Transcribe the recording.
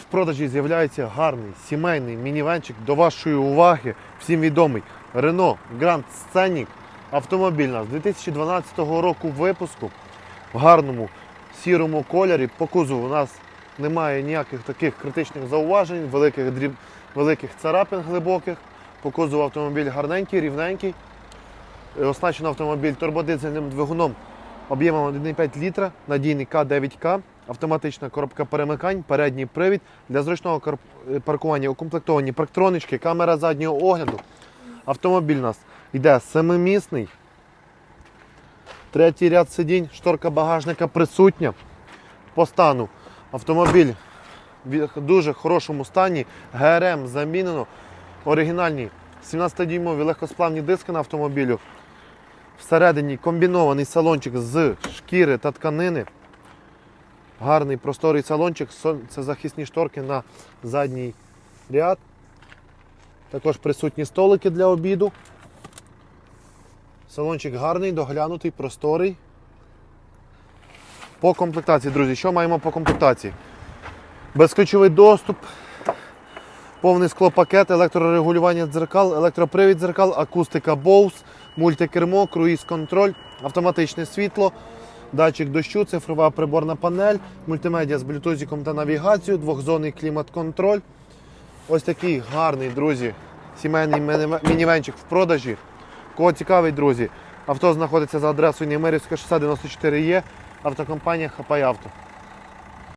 В продажі з'являється гарний сімейний мінівенчик до вашої уваги. Всім відомий Renault Grand Scenic автомобіль наш 2012 року випуску в гарному сірому кольорі. По кузову у нас немає ніяких таких критичних зауважень, великих дріб... великих царапин глибоких. По кузову автомобіль гарненький, рівненький. Е, Оснащено автомобіль турбодизельним двигуном об'ємом 1,5 літра, надійний К9К, автоматична коробка перемикань, передній привід. Для зручного е, паркування укомплектовані парктронички, камера заднього огляду. Автомобіль у нас йде семимісний. Третій ряд сидінь, шторка багажника присутня. По стану автомобіль в дуже хорошому стані. ГРМ замінено. Оригінальні 17-дюймові легкосплавні диски на автомобілю. Всередині комбінований салончик з шкіри та тканини. Гарний просторий салончик. Це захисні шторки на задній ряд. Також присутні столики для обіду. Салончик гарний, доглянутий, просторий. По комплектації, друзі, що маємо по комплектації? Безключовий доступ, повний склопакет, електрорегулювання дзеркал, електропривід дзеркал, акустика Bose, мультикермо, круїз-контроль, автоматичне світло, датчик дощу, цифрова приборна панель, мультимедіа з блютузиком та навігацією, двохзонний клімат-контроль. Ось такий гарний, друзі, сімейний мінівенчик в продажі. Кого цікавий, друзі, авто знаходиться за адресою Немирівська 694 є, автокомпанія Хапай Авто.